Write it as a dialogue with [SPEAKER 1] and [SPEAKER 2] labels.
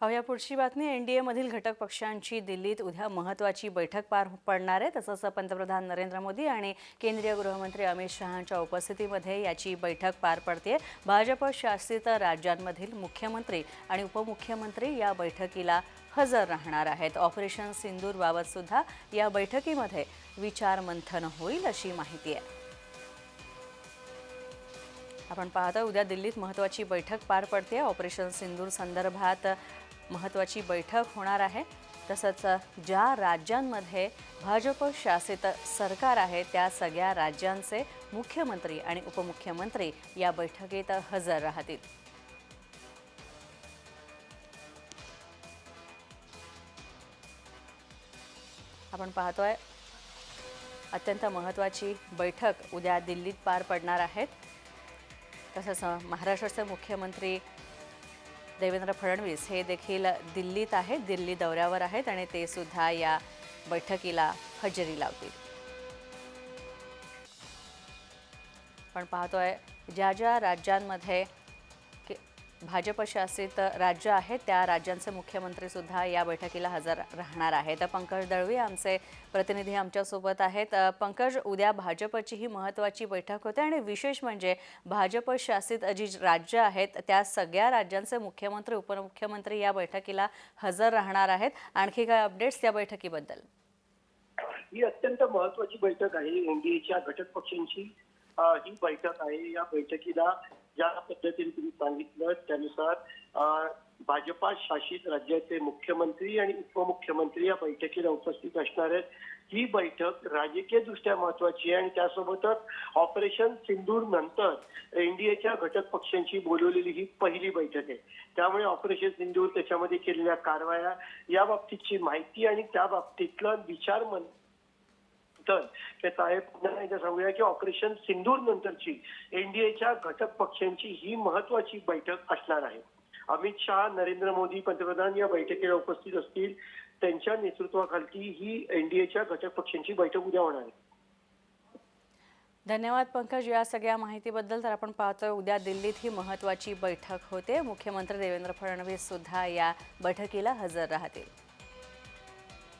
[SPEAKER 1] पाहूया पुढची बातमी. एनडीए मधील घटक पक्षांची दिल्लीत उद्या महत्वाची बैठक पार पडणार आहे. तसंच पंतप्रधान नरेंद्र मोदी आणि केंद्रीय गृहमंत्री अमित शहांच्या उपस्थितीमध्ये याची बैठक पार पडते भाजप शासित राज्यांमधील मुख्यमंत्री आणि उपमुख्यमंत्री या बैठकीला हजर राहणार आहेत. ऑपरेशन सिंदूरबाबत सुद्धा या बैठकीमध्ये विचारमंथन होईल अशी माहिती आहे. आपण पाहतो उद्या दिल्लीत महत्त्वाची बैठक पार पडते ऑपरेशन सिंदूर संदर्भात महत्त्वाची बैठक होणार आहे. तसंच ज्या राज्यांमध्ये भाजप शासित सरकार आहे त्या सगळ्या राज्यांचे मुख्यमंत्री आणि उपमुख्यमंत्री या बैठकीत हजर राहतील. आपण पाहतोय अत्यंत महत्त्वाची बैठक उद्या दिल्लीत पार पडणार आहेत तसंच महाराष्ट्राचे मुख्यमंत्री देवेंद्र फडणवीस हे देखील दिल्लीत आहेत दिल्ली दौऱ्यावर आहेत आणि ते सुद्धा या बैठकीला हजेरी लावतील. पण पाहतोय ज्या ज्या राज्यांमध्ये भाजप शासित राज्य आहेत त्या राज्यांचे मुख्यमंत्री सुद्धा या बैठकीला हजर राहणार आहेत. पंकज दळवी आमचे प्रतिनिधी आमच्यासोबत आहेत. पंकज उद्या भाजपची ही महत्त्वाची बैठक होते आणि विशेष म्हणजे भाजप शासित जी राज्य आहेत त्या सगळ्या राज्यांचे मुख्यमंत्री उपमुख्यमंत्री या बैठकीला हजर राहणार आहेत. आणखी काय अपडेट्स त्या बैठकीबद्दल?
[SPEAKER 2] ही अत्यंत महत्वाची बैठक आहे एनडीएच्या घटक पक्षांची. ही बैठक आहे. या बैठकीला ज्या पद्धतीने तुम्ही सांगितलं त्यानुसार भाजपा शासित राज्याचे मुख्यमंत्री आणि उपमुख्यमंत्री या बैठकीला उपस्थित असणार आहेत. ही बैठक राजकीय दृष्ट्या महत्वाची आहे आणि त्यासोबतच ऑपरेशन सिंदूर नंतर एनडीएच्या घटक पक्षांशी बोलवलेली ही पहिली बैठक आहे. त्यामुळे ऑपरेशन सिंदूर त्याच्यामध्ये केलेल्या कारवाया या बाबतीतची माहिती आणि त्या बाबतीतलं विचार मन तर ते साहेब पुन्हा एकदा सांगूया की ऑपरेशन सिंदूर नंतरची एनडीएच्या घटक पक्षांची ही महत्वाची बैठक असणार आहे. अमित शहा नरेंद्र मोदी पंतप्रधान या बैठकीला उपस्थित असतील. त्यांच्या नेतृत्वाखाली ही एनडीएच्या घटक पक्षांची बैठक उद्या होणार आहे.
[SPEAKER 1] धन्यवाद पंकज. या सगळ्या माहितीबद्दल तर आपण पाहतोय उद्या दिल्लीत ही महत्त्वाची बैठक होते. मुख्यमंत्री देवेंद्र फडणवीस सुद्धा या बैठकीला हजर राहतील.